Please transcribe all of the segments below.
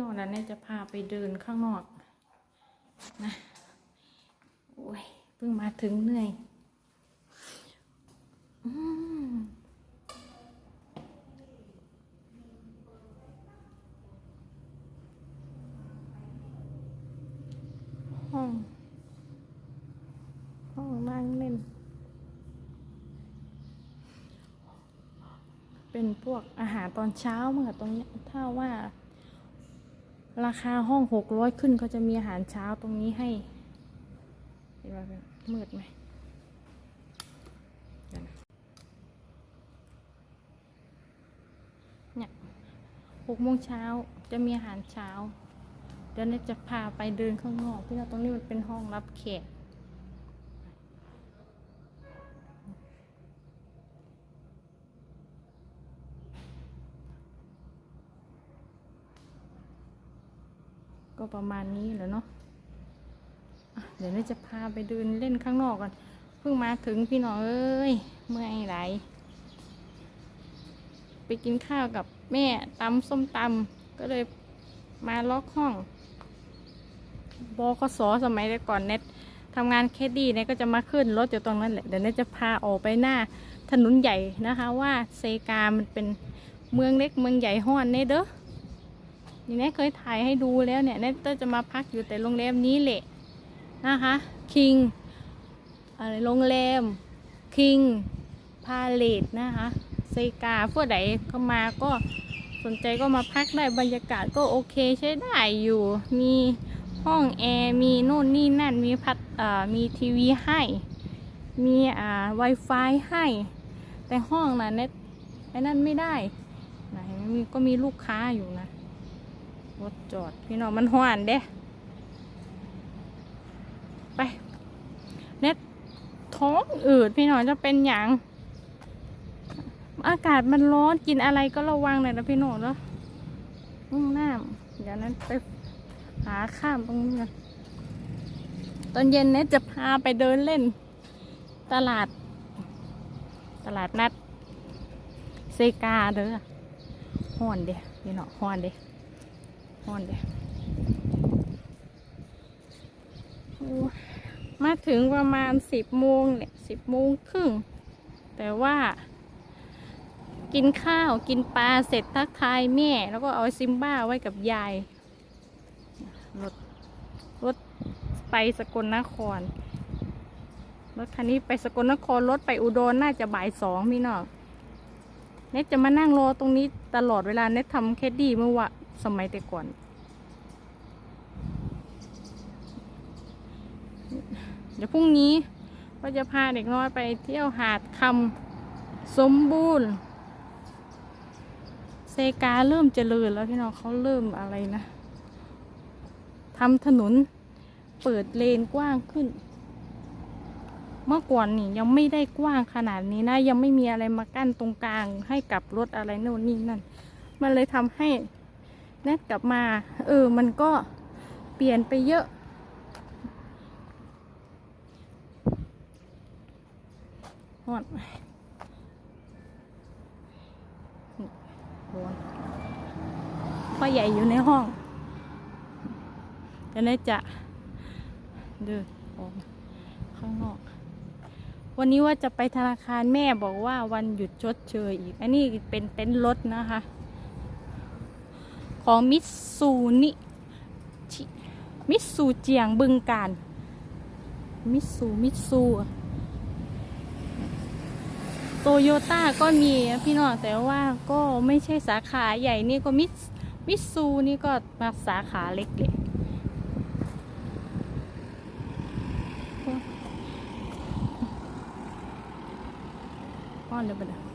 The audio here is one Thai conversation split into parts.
นอนแล้วเนี่ยจะพาไปเดินข้างนอกนะโอ้ยเพิ่งมาถึงเหนื่อยอห้อง ห้องนั่งเล่น เป็นพวกอาหารตอนเช้าเมื่อตรงนี้ถ้าว่า ราคาห้องหกร้อยขึ้นเขาจะมีอาหารเช้าตรงนี้ให้เห็นไหมมืดไหมเนี่ยหกโมงเช้าจะมีอาหารเช้า เดี๋ยวนี้จะพาไปเดินข้างนอก ที่เราตรงนี้มันเป็นห้องรับแขก ก็ประมาณนี้แหล้วเนาะะเดี๋ยวเราจะพาไปเดินเล่นข้างนอกก่อนเพิ่งมาถึงพี่น้องเอ้ยเมื่อยไหลไปกินข้าวกับแม่ตำส้มตำก็เลยมาล็อกห้องบกสสมัยแต่ก่อนเน็ตทำงานแคดดี้เนี่ยก็จะมาขึ้นรถอยู่ตรงนั้นแหละเดี๋ยวเน็ตจะพาออกไปหน้าถนนใหญ่นะคะว่าเซกามันเป็นเมืองเล็กเมืองใหญ่ห้อนเน่เด้อ นี่แน่เคยถ่ายให้ดูแล้วเนี่ยเนตจะมาพักอยู่แต่โรงแรมนี้แหละนะคะคิงอะไรโรงแรมคิงพาเลตนะคะเซกาพวกใดเข้ามาก็สนใจก็มาพักได้บรรยากาศก็โอเคใช้ได้อยู่ มีห้องแอร์มีโน่นนี่นั่นมีพัดเอ่อมีทีวีให้ มีอ่า Wi-Fi ให้ แต่ห้องน่ะเน็ตไอ้นั่นไม่ได้นะเห็นไหมมีก็มีลูกค้าอยู่นะ รถจอด พี่น้องมันหวานเด้ ไปเน็ตท้องอืดพี่น้องจะเป็นอย่าง อากาศมันร้อนกินอะไรก็ระวังหน่อยนะพี่น้องเนาะห้องน้ำเดี๋ยวนั้นไปหาข้ามตรงนี้กันตอนเย็นเน็ตจะพาไปเดินเล่น ตลาด ตลาดนัด เซกาเด้อห้อนเด้พี่น้องห้อนเด้ ฮอนเดยมาถึงประมาณสิบโมงเนี่ยสิบโมงครึ่ง แต่ว่า กินข้าวกินปลาเสร็จทักทายแม่ แล้วก็เอาซิมบ้าไว้กับยาย รถ รถไปสกลนคร รถคันนี้ไปสกลนคร รถไปอุดรน่าจะบ่ายสองพี่น้องเน็ตจะมานั่งรอตรงนี้ตลอดเวลาเน็ตทำแคดดี้เมื่อวะ สมัยแต่ก่อน เดี๋ยวพรุ่งนี้ก็จะพาเด็กน้อยไปเที่ยวหาดคำสมบูรณ์ เซกาเริ่มเจริญแล้วพี่น้องเขาเริ่มอะไรนะทำถนนเปิดเลนกว้างขึ้น เมื่อก่อนนี่ยังไม่ได้กว้างขนาดนี้นะ ยังไม่มีอะไรมากั้นตรงกลางให้กับรถอะไรโน่นนี่นั่น มันเลยทำให้ แนทกลับมา เออ มันก็เปลี่ยนไปเยอะฮอนร้อนพ่อใหญ่อยู่ในห้องจะได้จะเดินออกข้างนอก วันนี้ว่าจะไปธนาคารแม่บอกว่าวันหยุดชดเชยอีก อันนี้เป็นเต็นท์รถนะคะ ของมิตซูนิมิตซูเจียงบึงการ มิตซูมิตซูโตโยต้าก็มีพี่น้องแต่ว่าก็ไม่ใช่สาขาใหญ่นี่ก็มิตมิตซูนี่ก็มาสาขาเล็กเลยป้อนเดี๋ยวไปเดี๋ย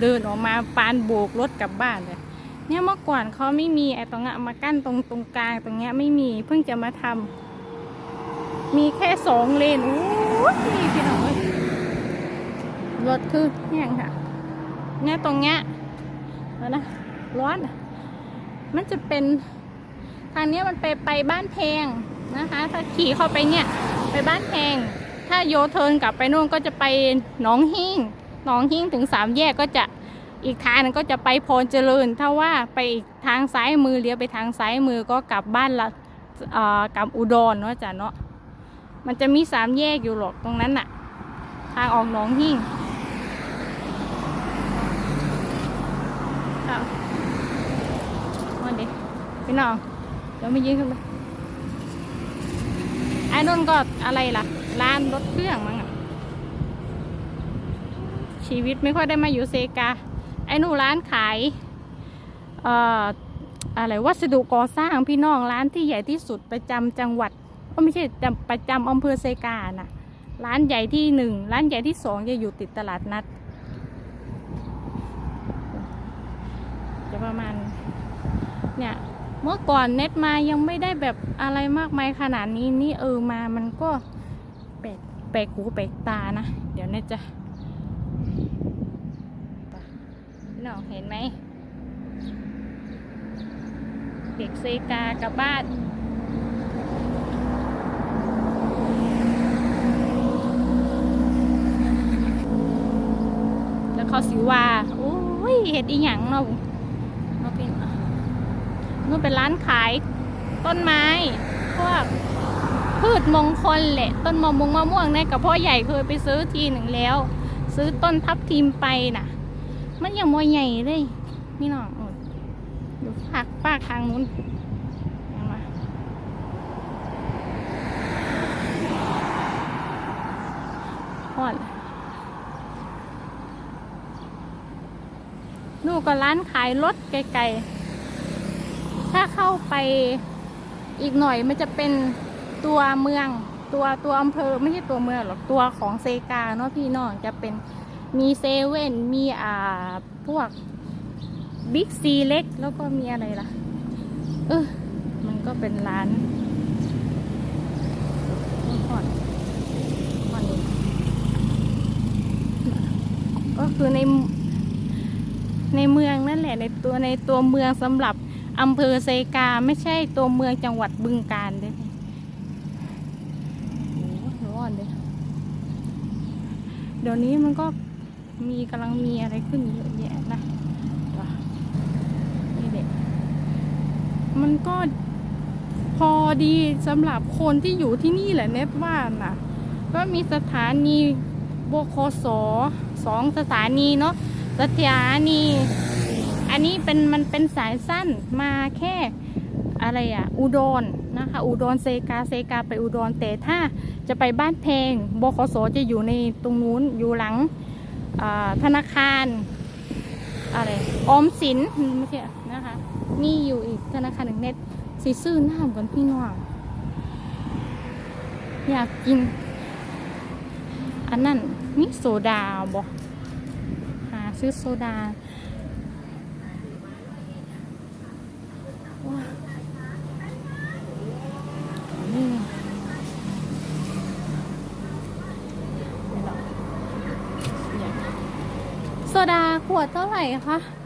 เดินออกมาปานโบกรถกลับบ้านเลยเนี่ยเมื่อก่อนเขาไม่มีไอ้ตรงนี้มากั้นตรงตรงกลางตรงเนี้ยไม่มีเพิ่งจะมาทำมีแค่สองเลนโอ้ยพี่น้องเอ้ยรถคือแห้งค่ะ เนี่ยตรงเนี้ยแล้วนะร้อนมันจะเป็น ทางเนี้ยมันไปไปบ้านแพงนะคะ ถ้าขี่เข้าไปเนี่ย ไปบ้านแพงถ้าโยเทิร์นกลับไปนู่นก็จะไปหนองฮิง หนองหิ้งถึงสามแยกก็จะอีกทางนึงก็จะไปพรเจริญ ถ้าว่าไปอีกทางซ้ายมือเลี้ยวไปทางซ้ายมือก็กลับบ้านละอ่อกลับอุดรเนาะจ้ะเนาะมันจะมีสามแยกอยู่หรอกตรงนั้นน่ะ ทางออกหนองหิ้งมาดิพี่น้องเดี๋ยวไม่ยืนขึ้นไปไอ้นนก็อะไรล่ะร้านรถเครื่องมั้งอะ ชีวิตไม่ค่อยได้มาอยู่เซกา ไอ้หนูร้านขายเอ่ออะไรวัสดุก่อสร้างพี่น้องร้านที่ใหญ่ที่สุดประจำจังหวัดก็ไม่ใช่ประจำอำเภอเซกาน่ะ ร้านใหญ่ที่หนึ่งร้านใหญ่ที่สองจะอยู่ติดตลาดนัด จะประมาณเนี่ยเมื่อก่อนเน็ตมายังไม่ได้แบบอะไรมากมายขนาดนี้นี่เออมามันก็แปลกแปลกหูแปลกตานะ เดี๋ยวเน็ตจะ พี่น้องเห็นไหม เด็กเซกากลับบ้านแล้วเขาสิว่า โอ้ยเห็ดอีหยังเนาะเนาะเป็นนู่นเป็นร้านขายต้นไม้ พวกพืชมงคลแหละ ต้นมะม่วงมะม่วงเนี่ยกับพ่อใหญ่เคยไปซื้อทีหนึ่งแล้ว ซื้อต้นทับทิมไปน่ะ มันยังมวยใหญ่เลยนี่น้อง โอ้ยอยู่ภาคภาคทางนู้นเห็นไหมฮอดนู่นก็ร้านขายรถไกลๆ ถ้าเข้าไปอีกหน่อยมันจะเป็นตัวเมือง ตัวตัวอำเภอไม่ใช่ตัวเมืองหรอกตัวของเซกาเนาะพี่น้องจะเป็นมีเซเว่นมีอ่าพวก บิ๊กซีเล็กแล้วก็มีอะไรล่ะ เออ มันก็เป็นร้านก่อนก่อนก็คือในในเมืองนั่นแหละในตัวในตัวเมืองสำหรับอำเภอเซกาไม่ใช่ตัวเมืองจังหวัดบึงกาฬด้วยโอ้ร้อนเลยเดี๋ยวนี้มันก็มีกำลังมีอะไรขึ้นเยอะแยะนะว้านี่เด็ก มันก็พอดีสำหรับคนที่อยู่ที่นี่แหละเน็ตว่านะก็มีสถานีบคสสองสถานีเนาะสถานี อันนี้เป็นมันเป็นสายสั้นมาแค่อะไรอะอุดรนะคะ อุดรเซกาเซกาไปอุดรแต่ถ้าจะไปบ้านแพงบขสจะอยู่ในตรงนู้นอยู่หลังธนาคารอะไรออมสินไม่ใช่นะคะ มีอยู่อีกธนาคารหนึ่งเน็ตสีซื้อน้ำก่อนพี่น้องอยากกิน อันนั้นมีโซดาบอกหาซื้อโซดาโซดาขวดเท่าไหร่คะ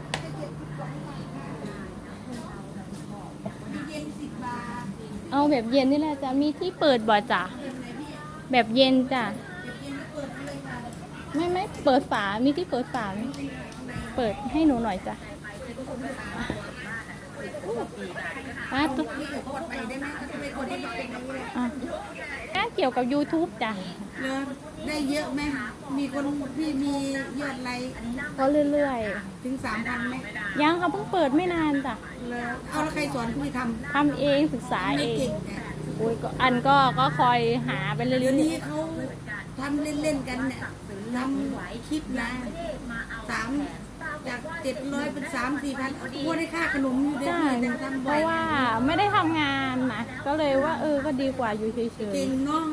เอาแบบเย็นนี่แหละจ้ะมีที่เปิดบ่จ้ะแบบเย็นจ้ะไม่ไม่เปิดฝามีที่เปิดฝาไหมเปิดให้หนูหน่อยจ้ะ อะตุ๊กอะอะเกี่ยวกับ YouTube จ้ะเลอได้เยอะไหมมีคนที่มียอดไลค์ก็เรื่อยถึงสามพันไหมๆ ยังเขาเพิ่งเปิดไม่นานจ้ะเลอเอาแล้วใครสอนพี่ททำเองศึกษาำเอไม่งเก่งเนี่ยโอ้ยก็อันก็ก็คอยหาไปเรื่เดี๋ยวอยนี้เขาทำเล่นๆกันเนี่ยทำคลิปนะสาม จากเจ็ดร้อยเป็นสามสี่พันเอาพวกได้ค่าขนมอยู่ๆเด้จ้าอยังทำเพบ่อยราะว่าไม่ได้ทำงานนะก็เลยว่าเออก็ดีกว่าอยู่เฉย เก่งเนาะ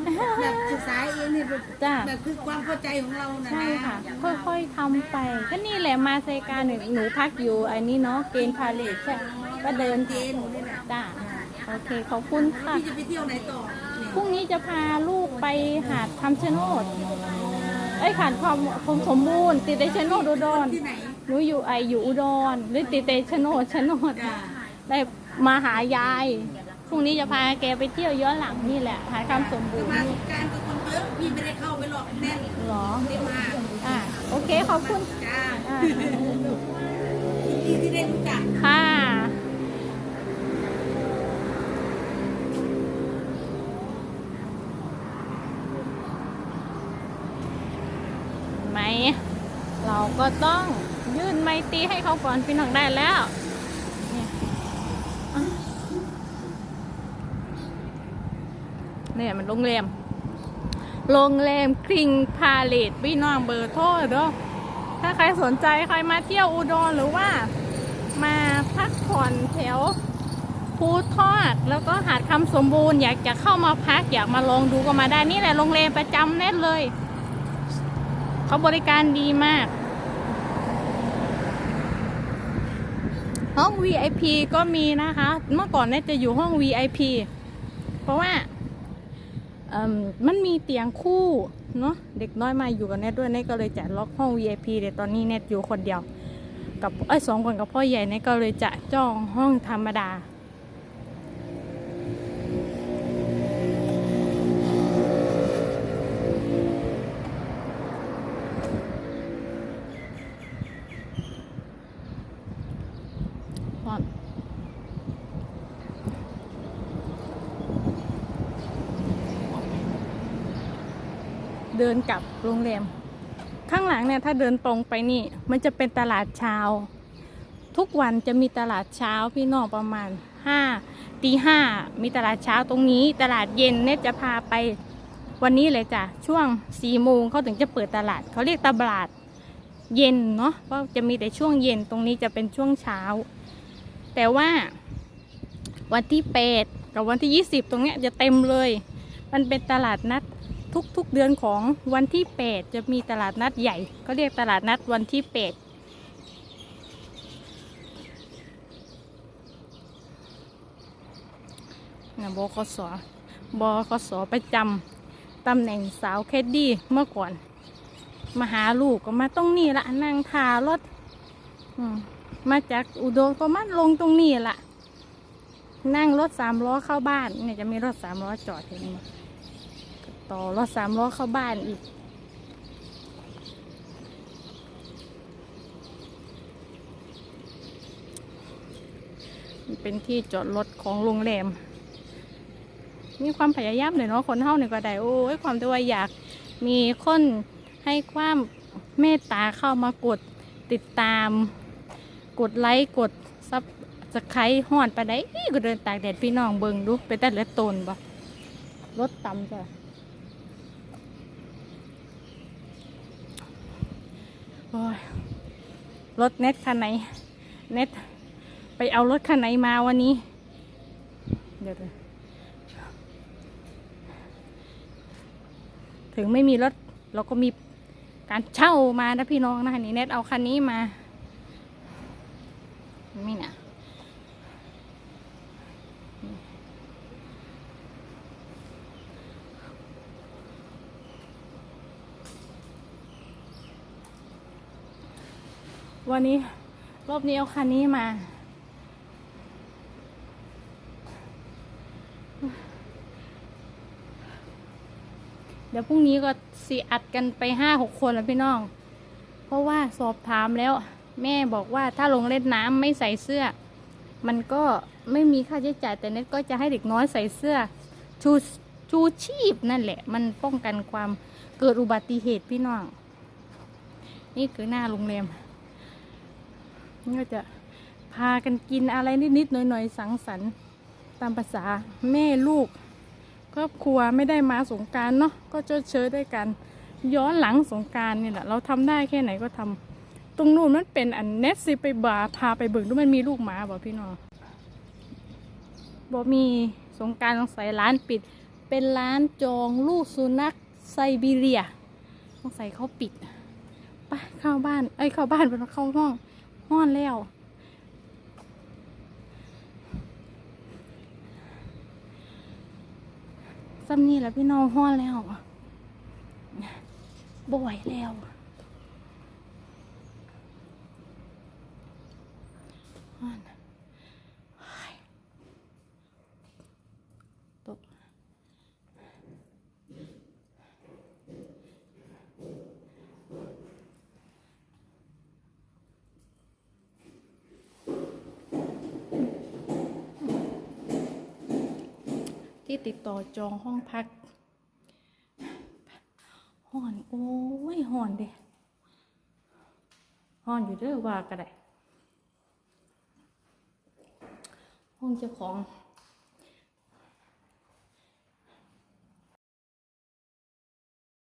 แบบศึกษาเองเนี่ยแบบจ้ะ แบบคือความเข้าใจของเราๆนะใช่นะค่ะ ค่อยๆทำไป ก็นี่แหละมาเซกาหนึ่งหนูพักอยู่ไอ้นี่เนาะเกณฑ์พาเลทใช่ก็เดินเจนนี่แหละจ้าโอเคขอบคุณค่ะ พี่จะไปเที่ยวไหนต่อเนี่ยพรุ่งนี้จะพาลูกไปหาดคำชะโนด เอ้ยหาดความคมสมบูรณ์ ติดในชะโนดอุดรที่ไหน หนูอยู่ไออยู่อุดรหรือติดเตชะโนดชะโนดจ้ะได้มาหายายพรุ่งนี้จะพาแกไปเที่ยวย้อนหลังนี่แหละหาดคำสมบูรณ์มาสนี่งกรารกับคนเยอะพี่ไม่ได้เข้าไปหรอกแน่นเหรอไม่ได้มาอะโอเคขอบคุณจ้าอ่าที่ที่ได้รู้จักค่ะไหมเราก็ต้อง ยื่นไม้ตีให้เขาก่อนพี่น้องได้แล้วเนี่ยมันโรงแรมโรงแรมคริงพาเลตพี่น้องเบอร์โทรเด้อถ้าใครสนใจใครมาเที่ยวอุดรหรือว่า มาพักผ่อนแถวภูทอกแล้วก็หาดคำสมบูรณ์อยากจะเข้ามาพักอยากมาลองดูก็มาได้นี่แหละโรงแรมประจำแน่เลย เขาบริการดีมาก ห้อง VIP ก็มีนะคะ เมื่อก่อนเนี่ยจะอยู่ห้อง VIP เพราะว่ามมันมีเตียงคู่เนาะเด็กน้อยมาอยู่กับเน็ตด้วยเน็ตก็เลยจะล็อกห้อง VIP เดี๋ยวตอนนี้เน็ตอยู่คนเดียว กับไอ้สองคนกับพ่อใหญ่เน็ตก็เลยจะจองห้องธรรมดา เดินกลับโรงแรม ข้างหลังเนี่ยถ้าเดินตรงไปนี่ มันจะเป็นตลาดเช้า ทุกวันจะมีตลาดเช้าพี่น้องประมาณห้าตีห้ามีตลาดเช้าตรงนี้ ตลาดเย็นเนี่ยจะพาไปวันนี้เลยจ้ะช่วงสี่โมงเขาถึงจะเปิดตลาด เขาเรียกตลาดเย็นเนาะเพราะจะมีแต่ช่วงเย็นตรงนี้จะเป็นช่วงเช้า แต่ว่าวันที่แปดกับวันที่ยี่สิบตรงเนี้ยจะเต็มเลย มันเป็นตลาดนัด ทุกๆเดือนของวันที่แปดจะมีตลาดนัดใหญ่ก็เรียกตลาดนัดวันที่แปดนะบคสบคสประจำตำแหน่งสาวแคดดี้เมื่อก่อน มาหาลูกก็มาต้องนี่ละนั่งทารถมาจากอุดรประมาณลงตรงนี้ละนั่งรถสามล้อเข้าบ้านเนี่ยจะมีรถสามล้อจอดเห็นไหม ต่อรถสามล้อเข้าบ้านอีก เป็นที่จอดรถของโรงแรม มีความพยายามเลยเนาะคนเฮาเนี่ยก็ได้โอ้ยความที่ว่าอยากมีคนให้ความเมตตาเข้ามากดติดตาม กดไลค์กดซับสไครต์ห่อนไปได้อีก็เดินตากแดดพี่น้องเบิงดูไปแต่ลือตนบ่รถต่ำจ้ะ โอ้ยรถเน็ตคันไหน เน็ตไปเอารถคันไหนมาวันนี้ เดี๋ยวถึงไม่มีรถเราก็มีการเช่ามานะพี่น้องนะนี่เน็ตเอาคันนี้มา ไม่น่ะ วันนี้รอบนี้เอาคันนี้มา เดี๋ยวพรุ่งนี้ก็สิอัดกันไปห้าหกคนแล้วพี่น้อง เพราะว่าสอบถามแล้ว แม่บอกว่าถ้าลงเล่นน้ำไม่ใส่เสื้อ มันก็ไม่มีค่าใช้จ่ายแต่เน็ตก็จะให้เด็กน้อยใส่เสื้อชูชูชีพนั่นแหละ มันป้องกันความเกิดอุบัติเหตุพี่น้อง นี่คือหน้าโรงแรม ก็จะพากันกินอะไรนิดๆหน่อยๆสังสรรค์ตามภาษาแม่ลูกครอบครัวไม่ได้มาสงการเนาะก็ชดเชยด้วยกัน ย้อนหลังสงการนี่แหละเราทำได้แค่ไหนก็ทำตรงนู้นมันเป็นอันเนสซิไปบาร์พาไปเบิ่งดูมันมีลูกหมาบอกพี่น้องบอกมีสงกรารสงสัยร้านปิด เป็นร้านจองลูกสุนัขไซบีเรียสงสัยเขาปิดไปเข้าบ้าน เอ้ยเข้าบ้านไปเข้าห้อง ห้อนแล้ว ซ้ำนี่แหละพี่น้องห้อนแล้วบ่ไหวแล้วห้อนเฮ้ยตก ที่ติดต่อจองห้องพักห่อน โอ้ยห่อนเด้ห่อนอยู่เด้อว่าก็ได้ห้องเจ้าของ